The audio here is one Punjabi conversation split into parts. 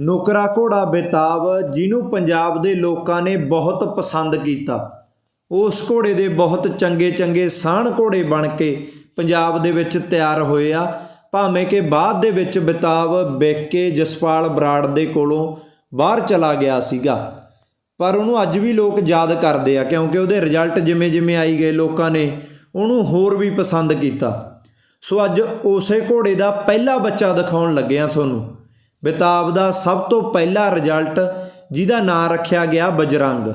ਨੁਕਰਾ ਘੋੜਾ ਬੇਤਾਬ ਜਿਹਨੂੰ ਪੰਜਾਬ ਦੇ ਲੋਕਾਂ ਨੇ ਬਹੁਤ ਪਸੰਦ ਕੀਤਾ। ਉਸ ਘੋੜੇ ਦੇ ਬਹੁਤ ਚੰਗੇ ਚੰਗੇ ਸਾਹਣ ਘੋੜੇ ਬਣ ਕੇ ਪੰਜਾਬ ਦੇ ਵਿੱਚ ਤਿਆਰ ਹੋਏ ਆ। ਭਾਵੇਂ ਕਿ ਬਾਅਦ ਦੇ ਵਿੱਚ ਬੇਤਾਬ ਵਿਕ ਕੇ ਜਸਪਾਲ ਬਰਾੜ ਦੇ ਕੋਲੋਂ ਬਾਹਰ ਚਲਾ ਗਿਆ ਸੀਗਾ। ਪਰ ਉਹਨੂੰ ਅੱਜ ਵੀ ਲੋਕ ਯਾਦ ਕਰਦੇ ਆ, ਕਿਉਂਕਿ ਉਹਦੇ ਰਿਜ਼ਲਟ ਜਿਵੇਂ ਜਿਵੇਂ ਆਈ ਗਏ ਲੋਕਾਂ ਨੇ, ਉਹਨੂੰ ਹੋਰ ਵੀ ਪਸੰਦ ਕੀਤਾ। ਸੋ ਅੱਜ ਉਸੇ ਘੋੜੇ ਦਾ ਪਹਿਲਾ ਬੱਚਾ ਦਿਖਾਉਣ ਲੱਗੇ ਆ ਤੁਹਾਨੂੰ। ਬਿਤਾਬ ਦਾ ਸਭ ਤੋਂ ਪਹਿਲਾ ਰਿਜ਼ਲਟ ਜਿਹਦਾ ਨਾਂ ਰੱਖਿਆ ਗਿਆ ਬਜਰੰਗ।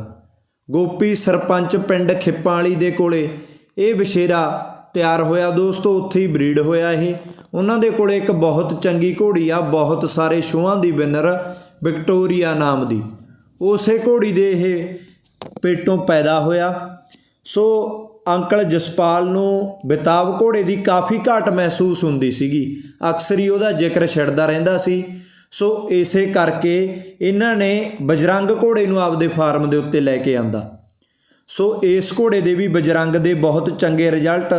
ਗੋਪੀ ਸਰਪੰਚ ਪਿੰਡ ਖਿੱਪਾਂ ਵਾਲੀ ਦੇ ਕੋਲੇ ਇਹ ਵਿਸ਼ੇਰਾ ਤਿਆਰ ਹੋਇਆ। ਦੋਸਤੋ, ਉੱਥੇ ਹੀ ਬਰੀਡ ਹੋਇਆ ਇਹ। ਉਹਨਾਂ ਦੇ ਕੋਲੇ ਇੱਕ ਬਹੁਤ ਚੰਗੀ ਘੋੜੀ ਆ, ਬਹੁਤ ਸਾਰੇ ਸ਼ੋਆਂ ਦੀ ਵਿਨਰ ਵਿਕਟੋਰੀਆ ਨਾਮ ਦੀ। ਉਸੇ ਘੋੜੀ ਦੇ ਇਹ ਪੇਟੋਂ ਪੈਦਾ ਹੋਇਆ। ਸੋ ਅੰਕਲ ਜਸਪਾਲ ਨੂੰ ਬਿਤਾਬ ਘੋੜੇ ਦੀ ਕਾਫੀ ਘਾਟ ਮਹਿਸੂਸ ਹੁੰਦੀ ਸੀਗੀ। ਅਕਸਰ ਹੀ ਉਹਦਾ ਜ਼ਿਕਰ ਛਿੜਦਾ ਰਹਿੰਦਾ ਸੀ। ਸੋ ਇਸੇ ਕਰਕੇ ਇਹਨਾਂ ਨੇ ਬਜਰੰਗ ਘੋੜੇ ਨੂੰ ਆਪਦੇ ਫਾਰਮ ਦੇ ਉੱਤੇ ਲੈ ਕੇ ਆਂਦਾ। ਸੋ ਇਸ ਘੋੜੇ ਦੇ ਵੀ ਬਜਰੰਗ ਦੇ ਬਹੁਤ ਚੰਗੇ ਰਿਜ਼ਲਟ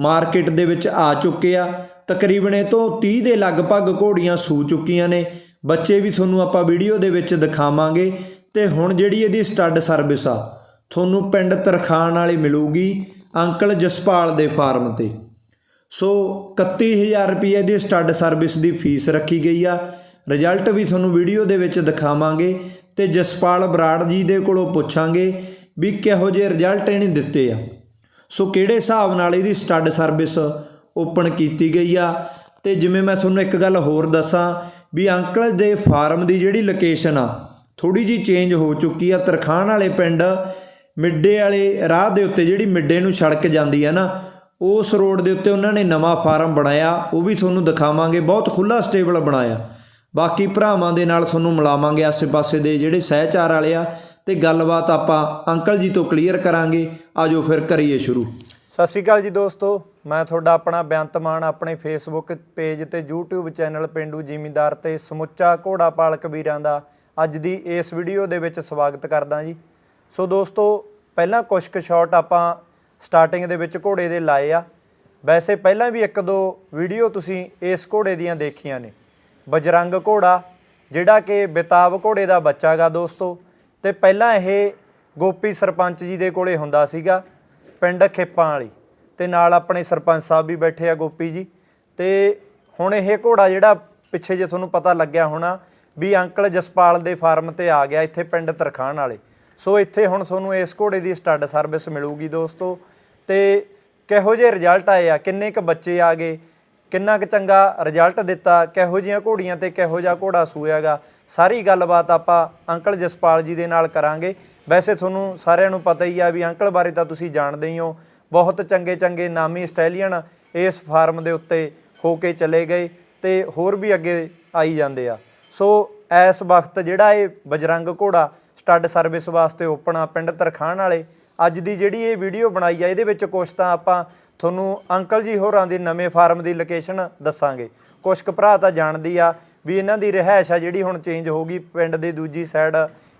ਮਾਰਕੀਟ ਦੇ ਵਿੱਚ ਆ ਚੁੱਕੇ ਆ। ਤਕਰੀਬਨ ਇਹ ਤੋਂ 30 ਦੇ ਲਗਭਗ ਘੋੜੀਆਂ ਸੂ ਚੁੱਕੀਆਂ ਨੇ। ਬੱਚੇ ਵੀ ਤੁਹਾਨੂੰ ਆਪਾਂ ਵੀਡੀਓ ਦੇ ਵਿੱਚ ਦਿਖਾਵਾਂਗੇ। ਤੇ ਹੁਣ ਜਿਹੜੀ ਇਹਦੀ ਸਟੱਡ ਸਰਵਿਸ ਆ, ਤੁਹਾਨੂੰ ਪਿੰਡ ਤਰਖਾਨ ਵਾਲੀ ਮਿਲੂਗੀ ਅੰਕਲ ਜਸਪਾਲ ਦੇ ਫਾਰਮ ਤੇ। ਸੋ 31000 ਰੁਪਏ ਦੀ ਸਟੱਡ ਸਰਵਿਸ ਦੀ ਫੀਸ ਰੱਖੀ ਗਈ ਆ। ਰਿਜ਼ਲਟ ਵੀ ਤੁਹਾਨੂੰ ਵੀਡੀਓ ਦੇ ਵਿੱਚ ਦਿਖਾਵਾਂਗੇ ਤੇ ਜਸਪਾਲ ਬਰਾੜ ਜੀ ਦੇ ਕੋਲੋਂ ਪੁੱਛਾਂਗੇ ਵੀ ਕਿਹੋ ਜਿਹੇ ਰਿਜ਼ਲਟ ਇਹਨੇ ਦਿੱਤੇ ਆ। ਸੋ ਕਿਹੜੇ ਹਿਸਾਬ ਨਾਲ ਇਹਦੀ ਸਟੱਡ ਸਰਵਿਸ ਓਪਨ ਕੀਤੀ ਗਈ ਆ? ਤੇ ਜਿਵੇਂ ਮੈਂ ਤੁਹਾਨੂੰ ਇੱਕ ਗੱਲ ਹੋਰ ਦੱਸਾਂ ਵੀ ਅੰਕਲ ਦੇ ਫਾਰਮ ਦੀ ਜਿਹੜੀ ਲੋਕੇਸ਼ਨ ਆ ਥੋੜੀ ਜੀ ਚੇਂਜ ਹੋ ਚੁੱਕੀ ਆ। ਤਰਖਾਨ ਵਾਲੇ ਪਿੰਡ ਮਿੱਡੇ ਵਾਲੇ ਰਾਹ ਦੇ ਉੱਤੇ ਜਿਹੜੀ ਮਿੱਡੇ ਨੂੰ ਸੜਕ ਜਾਂਦੀ ਆ ਨਾ, ਉਸ ਰੋਡ ਦੇ ਉੱਤੇ ਉਹਨਾਂ ਨੇ ਨਵਾਂ ਫਾਰਮ ਬਣਾਇਆ। ਉਹ ਵੀ ਤੁਹਾਨੂੰ ਦਿਖਾਵਾਂਗੇ। ਬਹੁਤ ਖੁੱਲਾ ਸਟੇਬਲ ਬਣਾਇਆ। ਬਾਕੀ ਭਰਾਵਾਂ ਦੇ ਨਾਲ ਤੁਹਾਨੂੰ ਮਿਲਾਵਾਂਗੇ ਆਸੇ-ਪਾਸੇ ਦੇ ਜਿਹੜੇ ਸਹਿਚਾਰ ਵਾਲੇ ਆ ਤੇ ਗੱਲਬਾਤ ਆਪਾਂ ਅੰਕਲ ਜੀ ਤੋਂ ਕਲੀਅਰ ਕਰਾਂਗੇ। ਆਜੋ ਫਿਰ ਕਰੀਏ ਸ਼ੁਰੂ। ਸਤਿ ਸ਼੍ਰੀ ਅਕਾਲ ਜੀ ਦੋਸਤੋ, ਮੈਂ ਤੁਹਾਡਾ ਆਪਣਾ ਬੇਅੰਤ ਮਾਨ, ਆਪਣੇ ਫੇਸਬੁੱਕ ਪੇਜ ਤੇ YouTube ਚੈਨਲ ਪਿੰਡੂ ਜ਼ਿਮੀਂਦਾਰ ਤੇ ਸਮੁੱਚਾ ਘੋੜਾ ਪਾਲਕ ਵੀਰਾਂ ਦਾ ਅੱਜ ਦੀ ਇਸ ਵੀਡੀਓ ਦੇ ਵਿੱਚ ਸਵਾਗਤ ਕਰਦਾ ਜੀ। ਸੋ ਦੋਸਤੋ, ਪਹਿਲਾਂ ਕੁਝ ਕੁ ਸ਼ਾਟ ਆਪਾਂ ਸਟਾਰਟਿੰਗ ਦੇ ਵਿੱਚ ਘੋੜੇ ਦੇ ਲਾਏ ਆ। ਵੈਸੇ ਪਹਿਲਾਂ ਵੀ ਇੱਕ ਦੋ ਵੀਡੀਓ ਤੁਸੀਂ ਇਸ ਘੋੜੇ ਦੀਆਂ ਦੇਖੀਆਂ ਨੇ। ਬਜਰੰਗ ਘੋੜਾ, ਜਿਹੜਾ ਕਿ ਬਿਤਾਬ ਘੋੜੇ ਦਾ ਬੱਚਾ ਗਾ ਦੋਸਤੋ। ਤੇ ਪਹਿਲਾਂ ਇਹ ਗੋਪੀ ਸਰਪੰਚ ਜੀ ਦੇ ਕੋਲੇ ਹੁੰਦਾ ਸੀਗਾ, ਪਿੰਡ ਖੇਪਾਂ ਵਾਲੀ। ਤੇ ਨਾਲ ਆਪਣੇ ਸਰਪੰਚ ਸਾਹਿਬ ਵੀ ਬੈਠੇ ਆ ਗੋਪੀ ਜੀ। ਤੇ ਹੁਣ ਇਹ ਘੋੜਾ ਜਿਹੜਾ ਪਿੱਛੇ ਜੇ ਤੁਹਾਨੂੰ ਪਤਾ ਲੱਗਿਆ ਹੋਣਾ ਵੀ ਅੰਕਲ ਜਸਪਾਲ ਦੇ ਫਾਰਮ ਤੇ ਆ ਗਿਆ ਇੱਥੇ ਪਿੰਡ ਤਰਖਾਣ ਵਾਲੇ। ਸੋ ਇੱਥੇ ਹੁਣ ਤੁਹਾਨੂੰ ਇਸ ਘੋੜੇ ਦੀ ਸਟੱਡ ਸਰਵਿਸ ਮਿਲੂਗੀ ਦੋਸਤੋ। ਤੇ ਕਿਹੋ ਜਿਹੇ ਰਿਜ਼ਲਟ ਆਏ ਆ? ਕਿੰਨੇ ਕ ਬੱਚੇ ਆ ਗਏ? ਕਿੰਨਾ ਕੁ ਚੰਗਾ ਰਿਜ਼ਲਟ ਦਿੱਤਾ, ਕਿਹੋ ਜਿਹੀਆਂ ਘੋੜੀਆਂ ਤੇ ਕਿਹੋ ਜਿਹਾ ਘੋੜਾ ਸੂਇਆਗਾ ਸਾਰੀ ਗੱਲਬਾਤ ਆਪਾਂ ਅੰਕਲ ਜਸਪਾਲ ਜੀ ਦੇ ਨਾਲ ਕਰਾਂਗੇ। ਵੈਸੇ ਤੁਹਾਨੂੰ ਸਾਰਿਆਂ ਨੂੰ ਪਤਾ ਹੀ ਆ ਵੀ ਅੰਕਲ ਬਾਰੇ ਤਾਂ ਤੁਸੀਂ ਜਾਣਦੇ ਹੀ ਹੋ, ਬਹੁਤ ਚੰਗੇ ਚੰਗੇ ਨਾਮੀ ਸਟੈਲੀਅਨ ਇਸ ਫਾਰਮ ਦੇ ਉੱਤੇ ਹੋ ਕੇ ਚਲੇ ਗਏ ਤੇ ਹੋਰ ਵੀ ਅੱਗੇ ਆਈ ਜਾਂਦੇ ਆ। ਸੋ ਇਸ ਵਕਤ ਜਿਹੜਾ ਇਹ ਬਜਰੰਗ ਘੋੜਾ ਸਟੱਡ ਸਰਵਿਸ ਵਾਸਤੇ ਓਪਨ ਆ ਪਿੰਡ ਤਰਖਾਣ ਵਾਲੇ, ਅੱਜ ਦੀ ਜਿਹੜੀ ਇਹ ਵੀਡੀਓ ਬਣਾਈ ਆ, ਇਹਦੇ ਵਿੱਚ ਕੁਝ ਤਾਂ ਆਪਾਂ ਤੁਹਾਨੂੰ ਅੰਕਲ ਜੀ ਹੋਰਾਂ ਦੇ ਨਵੇਂ ਫਾਰਮ ਦੀ ਲੋਕੇਸ਼ਨ ਦੱਸਾਂਗੇ। ਕੁਝ ਕੁ ਭਰਾ ਤਾਂ ਜਾਣਦੀ ਆ ਵੀ ਇਹਨਾਂ ਦੀ ਰਿਹਾਇਸ਼ ਆ ਜਿਹੜੀ ਹੁਣ ਚੇਂਜ ਹੋ ਗਈ ਪਿੰਡ ਦੇ ਦੂਜੀ ਸਾਈਡ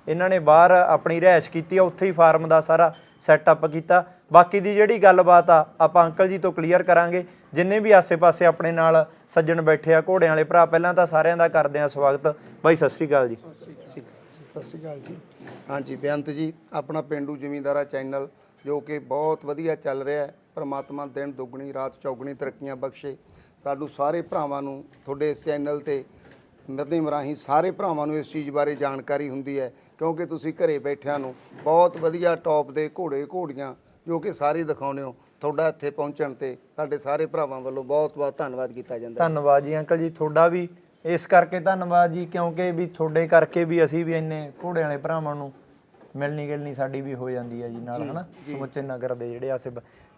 ਇਹਨਾਂ ਨੇ ਬਾਹਰ ਆਪਣੀ ਰਿਹਾਇਸ਼ ਕੀਤੀ ਆ, ਉੱਥੇ ਹੀ ਫਾਰਮ ਦਾ ਸਾਰਾ ਸੈਟਅਪ ਕੀਤਾ। ਬਾਕੀ ਦੀ ਜਿਹੜੀ ਗੱਲਬਾਤ ਆ, ਆਪਾਂ ਅੰਕਲ ਜੀ ਤੋਂ ਕਲੀਅਰ ਕਰਾਂਗੇ। ਜਿੰਨੇ ਵੀ ਆਸੇ-ਪਾਸੇ ਆਪਣੇ ਨਾਲ ਸੱਜਣ ਬੈਠੇ ਆ, ਘੋੜਿਆਂ ਵਾਲੇ ਭਰਾ, ਪਹਿਲਾਂ ਤਾਂ ਸਾਰਿਆਂ ਦਾ ਕਰਦੇ ਆ ਸਵਾਗਤ। ਬਾਈ, ਸਤਿ ਸ੍ਰੀ ਅਕਾਲ ਜੀ। ਸਤਿ ਸ਼੍ਰੀ ਅਕਾਲ ਜੀ ਹਾਂਜੀ, ਬੇਅੰਤ ਜੀ, ਆਪਣਾ ਪਿੰਡੂ ਜ਼ਿਮੀਂਦਾਰਾ ਚੈਨਲ ਜੋ ਕਿ ਬਹੁਤ ਵਧੀਆ ਚੱਲ ਰਿਹਾ ਹੈ। ਪਰਮਾਤਮਾ ਦਿਨ ਦੁੱਗਣੀ, ਰਾਤ ਚੌਗਣੀ ਤਰੱਕੀਆਂ ਬਖਸ਼ੇ। ਸਾਨੂੰ ਸਾਰੇ ਭਰਾਵਾਂ ਨੂੰ ਤੁਹਾਡੇ ਇਸ ਚੈਨਲ ਤੇ ਮਧਿਮ ਰਾਹੀਂ ਸਾਰੇ ਭਰਾਵਾਂ ਨੂੰ ਇਸ ਚੀਜ਼ ਬਾਰੇ ਜਾਣਕਾਰੀ ਹੁੰਦੀ ਹੈ, ਕਿਉਂਕਿ ਤੁਸੀਂ ਘਰੇ ਬੈਠਿਆਂ ਨੂੰ ਬਹੁਤ ਵਧੀਆ ਟੌਪ ਦੇ ਘੋੜੇ ਘੋੜੀਆਂ ਜੋ ਕਿ ਸਾਰੇ ਦਿਖਾਉਂਦੇ ਹੋ, ਤੁਹਾਡਾ ਇੱਥੇ ਪਹੁੰਚਣ ਤੇ ਸਾਡੇ ਸਾਰੇ ਭਰਾਵਾਂ ਵੱਲੋਂ ਬਹੁਤ ਬਹੁਤ ਧੰਨਵਾਦ ਕੀਤਾ ਜਾਂਦਾ ਹੈ। ਧੰਨਵਾਦ ਜੀ ਅੰਕਲ ਜੀ, ਤੁਹਾਡਾ ਵੀ ਇਸ ਕਰਕੇ ਧੰਨਵਾਦ ਜੀ, ਕਿਉਂਕਿ ਵੀ ਤੁਹਾਡੇ ਕਰਕੇ ਵੀ ਅਸੀਂ ਵੀ ਇੰਨੇ ਘੋੜਿਆਂ ਵਾਲੇ ਭਰਾਵਾਂ ਨੂੰ ਮਿਲਣੀ ਗਿਲਣੀ ਸਾਡੀ ਵੀ ਹੋ ਜਾਂਦੀ ਹੈ ਜੀ ਨਾਲ ਹਨਾ? ਸਮੁੱਚੇ ਨਗਰ ਦੇ ਜਿਹੜੇ ਆਸੇ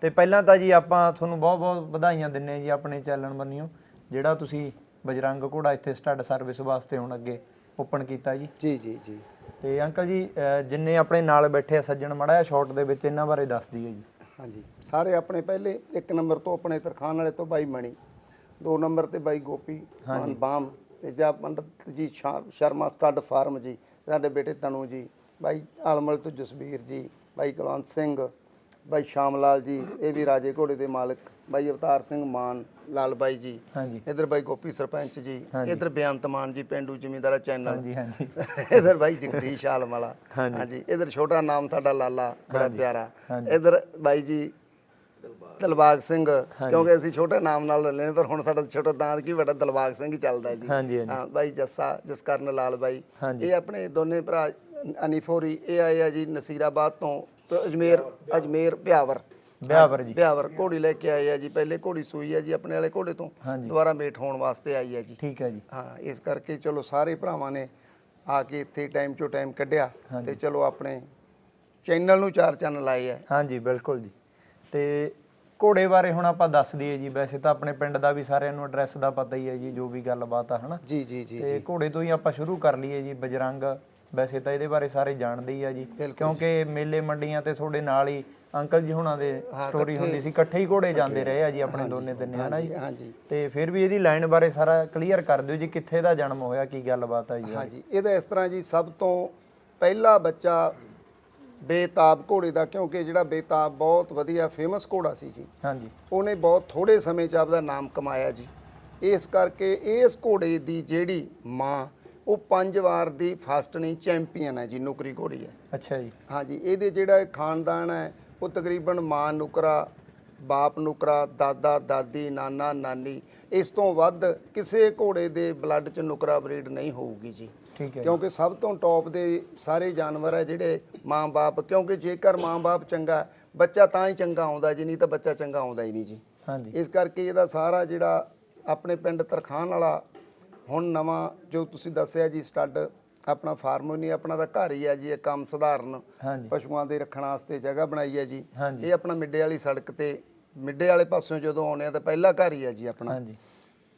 ਤੇ ਪਹਿਲਾਂ ਤਾਂ ਜੀ ਆਪਾਂ ਤੁਹਾਨੂੰ ਬਹੁਤ ਬਹੁਤ ਵਧਾਈਆਂ ਦਿੰਨੇ ਜੀ ਆਪਣੇ ਚੈਨਲ ਬੰਨਿਓ ਜਿਹੜਾ ਤੁਸੀਂ ਬਜਰੰਗ ਘੋੜਾ ਇੱਥੇ ਸਟੱਡ ਸਰਵਿਸ ਵਾਸਤੇ ਹੁਣ ਅੱਗੇ ਓਪਨ ਕੀਤਾ ਜੀ। ਜੀ ਜੀ ਜੀ। ਤੇ ਅੰਕਲ ਜੀ ਜਿੰਨੇ ਆਪਣੇ ਨਾਲ ਬੈਠੇ ਆ ਸੱਜਣ ਮੜਾ ਸ਼ਾਰਟ ਦੇ ਵਿੱਚ ਇਹਨਾਂ ਬਾਰੇ ਦੱਸ ਦਈਏ ਜੀ। ਹਾਂਜੀ ਸਾਰੇ ਆਪਣੇ ਪਹਿਲੇ ਇੱਕ ਨੰਬਰ ਤੋਂ ਆਪਣੇ ਤਰਖਾਨ ਵਾਲੇ ਤੋਂ ਬਾਈ ਮਣੀ ਦੋ ਨੰਬਰ ਤੇ ਬਾਈ ਗੋਪੀ ਬਾਮ ਤੇ ਜਾ ਪੰਡਤ ਜੀ ਸ਼ਰਮਾ ਸਟੱਡ ਫਾਰਮ ਜੀ ਸਾਡੇ ਬੇਟੇ ਤਨੂ ਜੀ ਬਾਈ ਆਲਮਲ ਤੋਂ ਜਸਬੀਰ ਜੀ ਬਾਈ ਕੁਲਵੰਤ ਸਿੰਘ ਬਾਈ ਸ਼ਾਮ ਲਾਲ ਜੀ ਇਹ ਵੀ ਰਾਜੇ ਘੋੜੇ ਦੇ ਮਾਲਕ ਬਾਈ ਅਵਤਾਰ ਸਿੰਘ ਮਾਨ ਲਾਲ ਬਾਈ ਜੀ ਹਾਂਜੀ। ਇਧਰ ਬਾਈ ਗੋਪੀ ਸਰਪੰਚ ਜੀ ਇਧਰ ਬੇਅੰਤ ਮਾਨ ਜੀ ਪਿੰਡੂ ਜ਼ਿਮੀਂਦਾਰਾ ਚੈਨਲ ਹਾਂਜੀ ਹਾਂਜੀ। ਇਧਰ ਬਾਈ ਜਗਦੀਸ਼ ਆਲਮਲਾ ਹਾਂਜੀ। ਇਧਰ ਛੋਟਾ ਨਾਮ ਸਾਡਾ ਲਾਲਾ ਬੜਾ ਪਿਆਰਾ ਇਧਰ ਬਾਈ ਜੀ ਦਲਬਾਗ ਸਿੰਘ ਕਿਉਂਕਿ ਅਸੀਂ ਛੋਟੇ ਨਾਮ ਨਾਲ ਲੈਨੇ ਪਰ ਹੁਣ ਸਾਡਾ ਛੋਟਾ ਦਾਂਤ ਕੀ ਵੱਡਾ ਦਲਬਾਗ ਸਿੰਘ ਚੱਲਦਾ ਜੀ। ਹਾਂ ਬਾਈ ਜੱਸਾ ਜਸਕਰਨ ਲਾਲ ਬਾਈ। ਇਹ ਆਪਣੇ ਦੋਨੇ ਭਰਾ ਅਨੀਫੋਰੀ ਇਹ ਆਏ ਆ ਜੀ ਨਸੀਰਾਬਾਦ ਤੋਂ ਤੇ ਅਜਮੇਰ ਅਜਮੇਰ ਬਿਆਵਰ। ਬਿਆਵਰ ਜੀ। ਬਿਆਵਰ ਘੋੜੀ ਲੈ ਕੇ ਆਏ ਆ ਜੀ ਪਹਿਲੇ ਘੋੜੀ ਸੂਈ ਆ ਜੀ ਆਪਣੇ ਵਾਲੇ ਘੋੜੇ ਤੋਂ। ਦੁਬਾਰਾ ਮੇਟ ਹੋਣ ਵਾਸਤੇ ਆਈ ਆ ਜੀ। ਠੀਕ ਹੈ ਜੀ। ਹਾਂ ਇਸ ਕਰਕੇ ਚਲੋ ਸਾਰੇ ਭਰਾਵਾਂ ਨੇ ਆ ਕੇ ਇੱਥੇ ਟਾਈਮ ਚੋਂ ਟਾਈਮ ਕੱਢਿਆ ਤੇ ਚਲੋ ਆਪਣੇ ਚੈਨਲ ਨੂੰ ਚਾਰ ਚੰਨ ਲਾਏ ਆ। ਹਾਂਜੀ ਬਿਲਕੁਲ ਜੀ। ਤੇ ਘੋੜੇ ਬਾਰੇ ਹੁਣ ਆਪਾਂ ਦੱਸ ਦਈਏ ਜੀ ਵੈਸੇ ਤਾਂ ਆਪਣੇ ਪਿੰਡ ਦਾ ਵੀ ਸਾਰਿਆਂ ਨੂੰ ਐਡਰੈਸ ਦਾ ਪਤਾ ਹੀ ਹੈ ਜੀ ਜੋ ਵੀ ਗੱਲਬਾਤ ਆ ਹਨਾ? ਜੀ ਜੀ ਜੀ ਤੇ ਘੋੜੇ ਤੋਂ ਹੀ ਆਪਾਂ ਸ਼ੁਰੂ ਕਰ ਲਈਏ ਜੀ ਬਜਰੰਗ ਵੈਸੇ ਤਾਂ ਇਹਦੇ ਬਾਰੇ ਸਾਰੇ ਜਾਣਦੇ ਹੀ ਆ ਜੀ ਕਿਉਂਕਿ ਮੇਲੇ ਮੰਡੀਆਂ ਤੇ ਤੁਹਾਡੇ ਨਾਲ ਹੀ ਅੰਕਲ ਜੀ ਹੁਣਾਂ ਦੇ ਸਟੋਰੀ ਹੁੰਦੀ ਸੀ ਇਕੱਠੇ ਹੀ ਘੋੜੇ ਜਾਂਦੇ ਰਹੇ ਆ ਜੀ ਆਪਣੇ ਦੋਨੇ ਤਿੰਨੇ ਹਨਾ ਜੀ? ਹਾਂਜੀ। ਤੇ ਫਿਰ ਵੀ ਇਹਦੀ ਲਾਈਨ ਬਾਰੇ ਸਾਰਾ ਕਲੀਅਰ ਕਰ ਦਿਓ ਜੀ ਕਿੱਥੇ ਦਾ ਜਨਮ ਹੋਇਆ ਕੀ ਗੱਲਬਾਤ ਆ ਜੀ ਹਾਂਜੀ ਇਹਦਾ ਇਸ ਤਰ੍ਹਾਂ ਜੀ ਸਭ ਤੋਂ ਪਹਿਲਾ ਬੱਚਾ ਬੇਤਾਬ ਘੋੜੇ ਦਾ ਕਿਉਂਕਿ ਜਿਹੜਾ ਬੇਤਾਬ ਬਹੁਤ ਵਧੀਆ ਫੇਮਸ ਘੋੜਾ ਸੀ ਜੀ। ਹਾਂਜੀ। ਉਹਨੇ ਬਹੁਤ ਥੋੜੇ ਸਮੇਂ 'ਚ ਆਪਦਾ ਨਾਮ ਕਮਾਇਆ ਜੀ। ਇਸ ਕਰਕੇ ਇਸ ਘੋੜੇ ਦੀ ਜਿਹੜੀ ਮਾਂ ਉਹ ਪੰਜ ਵਾਰ ਦੀ ਫਾਸਟ ਨਹੀਂ ਚੈਂਪੀਅਨ ਹੈ ਜੀ ਨੁਕਰੀ ਘੋੜੀ ਹੈ। ਅੱਛਾ ਜੀ। ਹਾਂਜੀ ਇਹਦੇ ਜਿਹੜਾ ਖਾਨਦਾਨ ਹੈ ਉਹ ਤਕਰੀਬਨ ਮਾਂ ਨੁਕਰਾ ਬਾਪ ਨੁਕਰਾ ਦਾਦਾ ਦਾਦੀ ਨਾਨਾ ਨਾਨੀ ਇਸ ਤੋਂ ਵੱਧ ਕਿਸੇ ਘੋੜੇ ਦੇ ਬਲੱਡ 'ਚ ਨੁਕਰਾ ਬਰੀਡ ਨਹੀਂ ਹੋਊਗੀ ਜੀ। ਠੀਕ ਹੈ ਕਿਉਂਕਿ ਸਭ ਤੋਂ ਟੌਪ ਦੇ ਸਾਰੇ ਜਾਨਵਰ ਹੈ ਜਿਹੜੇ ਮਾਂ-ਬਾਪ ਕਿਉਂਕਿ ਜੇਕਰ ਮਾਂ-ਬਾਪ ਚੰਗਾ ਬੱਚਾ ਤਾਂ ਹੀ ਚੰਗਾ ਆਉਂਦਾ ਜੀ ਨਹੀਂ ਤਾਂ ਬੱਚਾ ਚੰਗਾ ਆਉਂਦਾ ਹੀ ਨਹੀਂ ਜੀ। ਹਾਂਜੀ। ਇਸ ਕਰਕੇ ਇਹਦਾ ਸਾਰਾ ਜਿਹੜਾ ਆਪਣੇ ਪਿੰਡ ਤਰਖਾਨ ਵਾਲਾ ਹੁਣ ਨਵਾਂ ਜੋ ਤੁਸੀਂ ਦੱਸਿਆ ਜੀ ਸਟੱਡ ਆਪਣਾ ਫਾਰਮ ਨਹੀਂ ਆਪਣਾ ਤਾਂ ਘਰ ਹੀ ਹੈ ਜੀ ਇਹ ਕੰਮ ਸਧਾਰਨ ਪਸ਼ੂਆਂ ਦੇ ਰੱਖਣ ਵਾਸਤੇ ਜਗ੍ਹਾ ਬਣਾਈ ਹੈ ਜੀ। ਇਹ ਆਪਣਾ ਮਿੱਡੇ ਵਾਲੀ ਸੜਕ ਤੇ ਮਿੱਡੇ ਵਾਲੇ ਪਾਸਿਓਂ ਜਦੋਂ ਆਉਂਦੇ ਆ ਤਾਂ ਪਹਿਲਾ ਘਰ ਹੀ ਹੈ ਜੀ ਆਪਣਾ।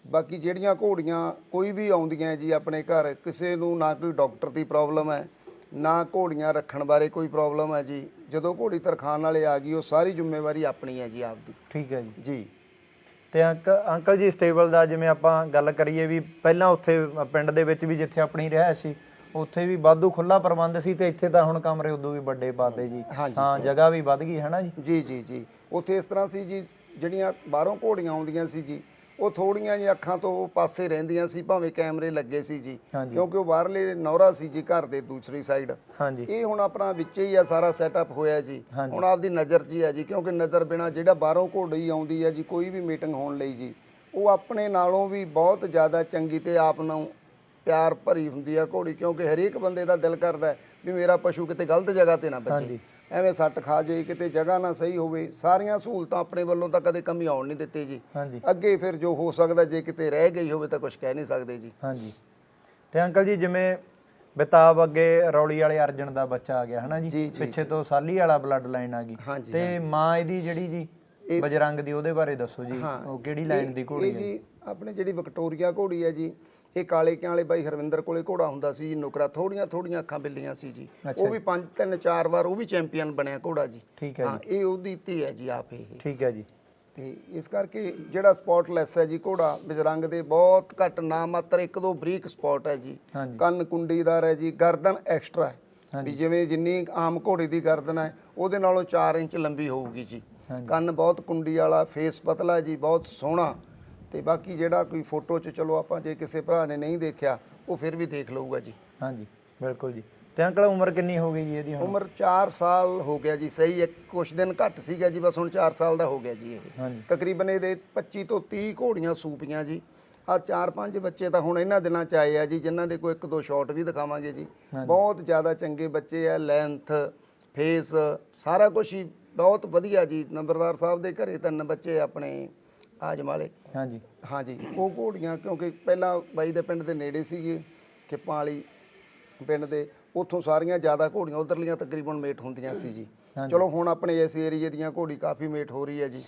ਬਾਕੀ ਜਿਹੜੀਆਂ ਘੋੜੀਆਂ ਕੋਈ ਵੀ ਆਉਂਦੀਆਂ ਜੀ ਆਪਣੇ ਘਰ ਕਿਸੇ ਨੂੰ ਨਾ ਕੋਈ ਡਾਕਟਰ ਦੀ ਪ੍ਰੋਬਲਮ ਹੈ ਨਾ ਘੋੜੀਆਂ ਰੱਖਣ ਬਾਰੇ ਕੋਈ ਪ੍ਰੋਬਲਮ ਹੈ ਜੀ ਜਦੋਂ ਘੋੜੀ ਤਰਖਾਨ ਵਾਲੇ ਆ ਗਈ ਉਹ ਸਾਰੀ ਜ਼ਿੰਮੇਵਾਰੀ ਆਪਣੀ ਹੈ ਜੀ ਆਪਦੀ ਠੀਕ ਹੈ ਜੀ। ਜੀ। ਤੇ ਅੰਕ ਅੰਕਲ ਜੀ ਸਟੇਬਲ ਦਾ ਜਿਵੇਂ ਆਪਾਂ ਗੱਲ ਕਰੀਏ ਵੀ ਪਹਿਲਾਂ ਉੱਥੇ ਪਿੰਡ ਦੇ ਵਿੱਚ ਵੀ ਜਿੱਥੇ ਆਪਣੀ ਰਿਹਾਇਸ਼ ਸੀ ਉੱਥੇ ਵੀ ਵਾਧੂ ਖੁੱਲਾ ਪ੍ਰਬੰਧ ਸੀ ਤੇ ਇੱਥੇ ਤਾਂ ਹੁਣ ਕਮਰੇ ਉਦੋਂ ਵੀ ਵੱਡੇ ਪਾਤੇ ਜੀ। ਹਾਂ ਜਗ੍ਹਾ ਵੀ ਵੱਧ ਗਈ ਹੈ ਨਾ ਜੀ? ਜੀ ਜੀ ਜੀ। ਉੱਥੇ ਇਸ ਤਰ੍ਹਾਂ ਸੀ ਜੀ ਜਿਹੜੀਆਂ ਬਾਹਰੋਂ ਘੋੜੀਆਂ ਆਉਂਦੀਆਂ ਸੀ ਜੀ ਉਹ ਥੋੜੀਆਂ ਜਿਹੀਆਂ ਅੱਖਾਂ ਤੋਂ ਪਾਸੇ ਰਹਿੰਦੀਆਂ ਸੀ ਭਾਵੇਂ ਕੈਮਰੇ ਲੱਗੇ ਸੀ ਜੀ। ਕਿਉਂਕਿ ਉਹ ਬਾਹਰਲੇ ਨੌਰਾ ਸੀ ਜੀ ਘਰ ਦੇ ਦੂਸਰੀ ਸਾਈਡ ਇਹ ਹੁਣ ਆਪਣਾ ਵਿੱਚ ਹੀ ਆ ਸਾਰਾ ਸੈਟਅਪ ਹੋਇਆ ਜੀ। ਹੁਣ ਆਪਦੀ ਨਜ਼ਰ ਹੀ ਆ ਜੀ ਕਿਉਂਕਿ ਨਜ਼ਰ ਬਿਨਾ ਜਿਹੜਾ ਬਾਹਰੋਂ ਘੋੜੀ ਆਉਂਦੀ ਆ ਜੀ ਕੋਈ ਵੀ ਮੀਟਿੰਗ ਹੋਣ ਲਈ ਜੀ ਉਹ ਆਪਣੇ ਨਾਲੋਂ ਵੀ ਬਹੁਤ ਜ਼ਿਆਦਾ ਚੰਗੀ ਤੇ ਆਪ ਨੂੰ ਪਿਆਰ ਭਰੀ ਹੁੰਦੀ ਆ ਘੋੜੀ ਕਿਉਂਕਿ ਹਰੇਕ ਬੰਦੇ ਦਾ ਦਿਲ ਕਰਦਾ ਵੀ ਮੇਰਾ ਪਸ਼ੂ ਕਿਤੇ ਗਲਤ ਜਗ੍ਹਾ ਤੇ ਨਾ ਬੱਜੇ ਹਾਂਜੀ। ਐਵੇਂ ਸੱਟ ਖਾ ਜੇ ਕਿਤੇ ਜਗ੍ਹਾ ਨਾ ਸਹੀ ਹੋਵੇ ਸਾਰੀਆਂ ਸਹੂਲਤਾਂ ਆਪਣੇ ਵੱਲੋਂ ਤਾਂ ਕਦੇ ਕਮੀ ਆਉਣ ਨਹੀਂ ਦਿੱਤੀ ਜੀ। ਹਾਂਜੀ। ਅੱਗੇ ਫਿਰ ਜੋ ਹੋ ਸਕਦਾ ਜੇ ਕਿਤੇ ਰਹਿ ਗਈ ਹੋਵੇ ਤਾਂ ਕੁਝ ਕਹਿ ਨਹੀਂ ਸਕਦੇ ਜੀ। ਹਾਂਜੀ। ਤੇ ਅੰਕਲ ਜੀ ਜਿਵੇਂ ਬਿਤਾਬ ਅੱਗੇ ਰੌਲੀ ਵਾਲੇ ਅਰਜਨ ਦਾ ਬੱਚਾ ਆ ਗਿਆ ਹਨਾ ਜੀ, ਪਿੱਛੇ ਤੋਂ ਸਾਲੀ ਵਾਲਾ ਬਲੱਡ ਲਾਈਨ ਆ ਗਈ। ਤੇ ਮਾਂ ਇਹਦੀ ਜਿਹੜੀ ਜੀ ਬਜਰੰਗ ਦੀ ਉਹਦੇ ਬਾਰੇ ਦੱਸੋ ਜੀ। ਉਹ ਕਿਹੜੀ ਲਾਈਨ ਦੀ ਘੋੜੀ ਹੈ ਜੀ? ਆਪਣੇ ਜਿਹੜੀ ਵਿਕਟੋਰੀਆ ਘੋੜੀ ਹੈ ਜੀ ਇਹ ਕਾਲੇ ਕਿਆਂ ਵਾਲੇ ਬਾਈ ਹਰਵਿੰਦਰ ਕੋਲੇ ਘੋੜਾ ਹੁੰਦਾ ਸੀ ਜੀ ਨੁਕਰਾ ਥੋੜੀਆਂ ਥੋੜੀਆਂ ਅੱਖਾਂ ਬਿੱਲੀਆਂ ਸੀ ਜੀ। ਉਹ ਵੀ ਪੰਜ ਤਿੰਨ ਚਾਰ ਵਾਰ ਉਹ ਵੀ ਚੈਂਪੀਅਨ ਬਣਿਆ ਘੋੜਾ ਜੀ। ਹੈ ਇਹ ਉਹਦੀ ਧੀ ਹੈ ਜੀ ਆਪ ਇਹ। ਠੀਕ ਹੈ ਜੀ। ਤੇ ਇਸ ਕਰਕੇ ਜਿਹੜਾ ਸਪੌਟਲੈਸ ਹੈ ਜੀ ਘੋੜਾ ਬਜਰੰਗ ਦੇ ਬਹੁਤ ਘੱਟ ਨਾ ਮਾਤਰ ਇੱਕ ਦੋ ਬਰੀਕ ਸਪੌਟ ਹੈ ਜੀ। ਕੰਨ ਕੁੰਡੀਦਾਰ ਹੈ ਜੀ ਗਰਦਨ ਐਕਸਟਰਾ ਹੈ। ਵੀ ਜਿਵੇਂ ਜਿੰਨੀ ਆਮ ਘੋੜੇ ਦੀ ਗਰਦਨ ਹੈ ਉਹਦੇ ਨਾਲੋਂ 4 ਇੰਚ ਲੰਬੀ ਹੋਊਗੀ ਜੀ। ਕੰਨ ਬਹੁਤ ਕੁੰਡੀ ਵਾਲਾ ਫੇਸ ਪਤਲਾ ਜੀ ਬਹੁਤ ਸੋਹਣਾ। ਤੇ ਬਾਕੀ ਜਿਹੜਾ ਕੋਈ ਫੋਟੋ 'ਚ ਚਲੋ ਆਪਾਂ ਜੇ ਕਿਸੇ ਭਰਾ ਨੇ ਨਹੀਂ ਦੇਖਿਆ ਉਹ ਫਿਰ ਵੀ ਦੇਖ ਲਊਗਾ ਜੀ। ਹਾਂਜੀ ਬਿਲਕੁਲ ਜੀ। ਤੇ ਅੰਕਲ ਉਮਰ ਕਿੰਨੀ ਹੋ ਗਈ ਜੀ ਇਹਦੀ ਹੁਣ? ਉਮਰ 4 ਸਾਲ ਹੋ ਗਿਆ ਜੀ ਸਹੀ ਇੱਕ ਕੁਛ ਦਿਨ ਘੱਟ ਸੀਗਾ ਜੀ ਬਸ ਹੁਣ 4 ਸਾਲ ਦਾ ਹੋ ਗਿਆ ਜੀ ਇਹ। ਹਾਂਜੀ। ਤਕਰੀਬਨ ਇਹਦੇ 25 ਤੋਂ 30 ਘੋੜੀਆਂ ਸੂਪੀਆਂ ਜੀ। ਆ ਚਾਰ ਪੰਜ ਬੱਚੇ ਤਾਂ ਹੁਣ ਇਹਨਾਂ ਦਿਨਾਂ ਚ ਆਏ ਆ ਜੀ ਜਿਨ੍ਹਾਂ ਦੇ ਕੋਈ ਇੱਕ ਦੋ ਸ਼ਾਟ ਵੀ ਦਿਖਾਵਾਂਗੇ ਜੀ। ਬਹੁਤ ਜ਼ਿਆਦਾ ਚੰਗੇ ਬੱਚੇ ਆ ਲੈਂਥ ਫੇਸ ਸਾਰਾ ਕੁਝ ਹੀ ਬਹੁਤ ਵਧੀਆ ਜੀ। ਨੰਬਰਦਾਰ ਸਾਹਿਬ ਦੇ ਘਰੇ ਤਿੰਨ ਬੱਚੇ ਆਪਣੇ। ਆਜਮ ਵਾਲੇ ਹਾਂਜੀ। ਹਾਂਜੀ ਉਹ ਘੋੜੀਆਂ ਕਿਉਂਕਿ ਪਹਿਲਾਂ ਬਾਈ ਦੇ ਪਿੰਡ ਦੇ ਨੇੜੇ ਸੀਗੇ ਖਿੱਪਾਂ ਵਾਲੀ ਪਿੰਡ ਦੇ ਉੱਥੋਂ ਸਾਰੀਆਂ ਜ਼ਿਆਦਾ ਘੋੜੀਆਂ ਉਧਰਲੀਆਂ ਤਕਰੀਬਨ ਮੇਟ ਹੁੰਦੀਆਂ ਸੀ ਜੀ। ਚਲੋ ਹੁਣ ਆਪਣੇ ਇਸ ਏਰੀਏ ਦੀਆਂ ਘੋੜੀ ਕਾਫੀ ਮੇਟ ਹੋ ਰਹੀ ਹੈ ਜੀ।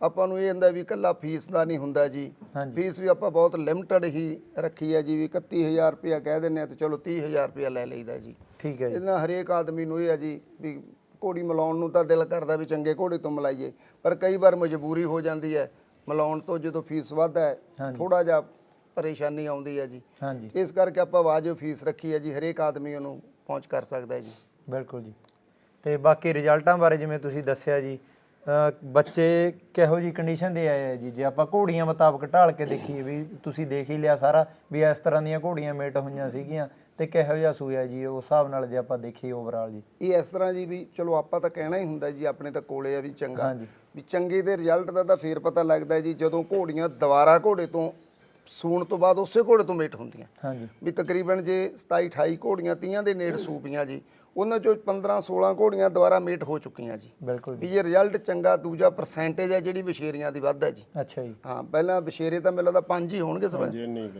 ਆਪਾਂ ਨੂੰ ਇਹ ਹੁੰਦਾ ਵੀ ਇਕੱਲਾ ਫੀਸ ਦਾ ਨਹੀਂ ਹੁੰਦਾ ਜੀ। ਫੀਸ ਵੀ ਆਪਾਂ ਬਹੁਤ ਲਿਮਟਡ ਹੀ ਰੱਖੀ ਹੈ ਜੀ ਵੀ 31000 ਰੁਪਇਆ ਕਹਿ ਦਿੰਨੇ ਆ ਤੇ ਚਲੋ 30000 ਰੁਪਇਆ ਲੈ ਲਈਦਾ ਜੀ। ਠੀਕ ਹੈ ਨਾਲ ਹਰੇਕ ਆਦਮੀ ਨੂੰ ਇਹ ਹੈ ਜੀ ਵੀ ਘੋੜੀ ਮਿਲਾਉਣ ਨੂੰ ਤਾਂ ਦਿਲ ਕਰਦਾ ਵੀ ਚੰਗੇ ਘੋੜੇ ਤੋਂ ਮਿਲਾਈਏ ਪਰ ਕਈ ਵਾਰ ਮਜਬੂਰੀ ਹੋ ਜਾਂਦੀ ਹੈ। ਮਿਲਾਉਣ ਤੋਂ ਜਦੋਂ ਫੀਸ ਵੱਧਦਾ ਹੈ। ਥੋੜਾ ਜਿਹਾ ਪਰੇਸ਼ਾਨੀ ਆਉਂਦੀ ਹੈ ਜੀ। ਹਾਂਜੀ। ਇਸ ਕਰਕੇ ਆਪਾਂ ਵਾਜਬ ਫੀਸ ਰੱਖੀ ਹੈ ਜੀ ਹਰੇਕ ਆਦਮੀ ਉਹਨੂੰ ਪਹੁੰਚ ਕਰ ਸਕਦਾ ਹੈ ਜੀ। ਬਿਲਕੁਲ ਜੀ। ਤੇ ਬਾਕੀ ਰਿਜ਼ਲਟਾਂ ਬਾਰੇ ਜਿਵੇਂ ਤੁਸੀਂ ਦੱਸਿਆ ਜੀ ਬੱਚੇ ਕਿਹੋ ਜੀ ਕੰਡੀਸ਼ਨ ਦੇ ਆਏ ਆ ਜੀ? ਜੇ ਆਪਾਂ ਘੋੜੀਆਂ ਮੁਤਾਬਕ ਢਾਲ ਕੇ ਦੇਖੀਏ ਵੀ ਤੁਸੀਂ ਦੇਖ ਹੀ ਲਿਆ ਸਾਰਾ ਵੀ ਇਸ ਤਰ੍ਹਾਂ ਦੀਆਂ ਘੋੜੀਆਂ ਮੇਟ ਹੋਈਆਂ ਸੀਗੀਆਂ ਤੇ ਕਿਹੋ ਜਿਹਾ ਸੂਆ ਜੀ? ਉਸ ਹਿਸਾਬ ਨਾਲ ਜੇ ਆਪਾਂ ਦੇਖੀਏ ਓਵਰਆਲ ਜੀ। ਇਹ ਇਸ ਤਰ੍ਹਾਂ ਜੀ ਵੀ ਚਲੋ ਆਪਾਂ ਤਾਂ ਕਹਿਣਾ ਹੀ ਹੁੰਦਾ ਜੀ ਆਪਣੇ ਤਾਂ ਕੋਲੇ ਆ ਵੀ ਚੰਗਾ। ਵੀ ਚੰਗੇ ਦੇ ਰਿਜ਼ਲਟ ਦਾ ਤਾਂ ਫੇਰ ਪਤਾ ਲੱਗਦਾ ਜੀ ਜਦੋਂ ਘੋੜੀਆਂ ਦੁਬਾਰਾ ਘੋੜੇ ਤੋਂ ਸੂਣ ਤੋਂ ਬਾਅਦ ਉਸੇ ਘੋੜੇ ਤੋਂ ਮੇਟ ਹੁੰਦੀਆਂ। ਹਾਂਜੀ। ਵੀ ਤਕਰੀਬਨ ਜੇ 27 28 ਘੋੜੀਆਂ 30 ਦੇ ਨੇੜ ਸੂਪੀਆਂ ਜੀ ਉਹਨਾਂ ਚੋਂ 15 16 ਘੋੜੀਆਂ ਦੁਬਾਰਾ ਮੇਟ ਹੋ ਚੁੱਕੀਆਂ ਜੀ। ਬਿਲਕੁਲ ਜੀ। ਵੀ ਇਹ ਰਿਜ਼ਲਟ ਚੰਗਾ ਦੂਜਾ ਪਰਸੈਂਟੇਜ ਹੈ ਜਿਹੜੀ ਵਿਸ਼ੇਰੀਆਂ ਦੀ ਵੱਧ ਹੈ ਜੀ। ਅੱਛਾ ਜੀ। ਹਾਂ ਪਹਿਲਾਂ ਵਿਸ਼ੇਰੇ ਤਾਂ ਮੈਨੂੰ ਲੱਗਦਾ ਪੰਜ ਹੀ ਹੋਣਗੇ ਸਭ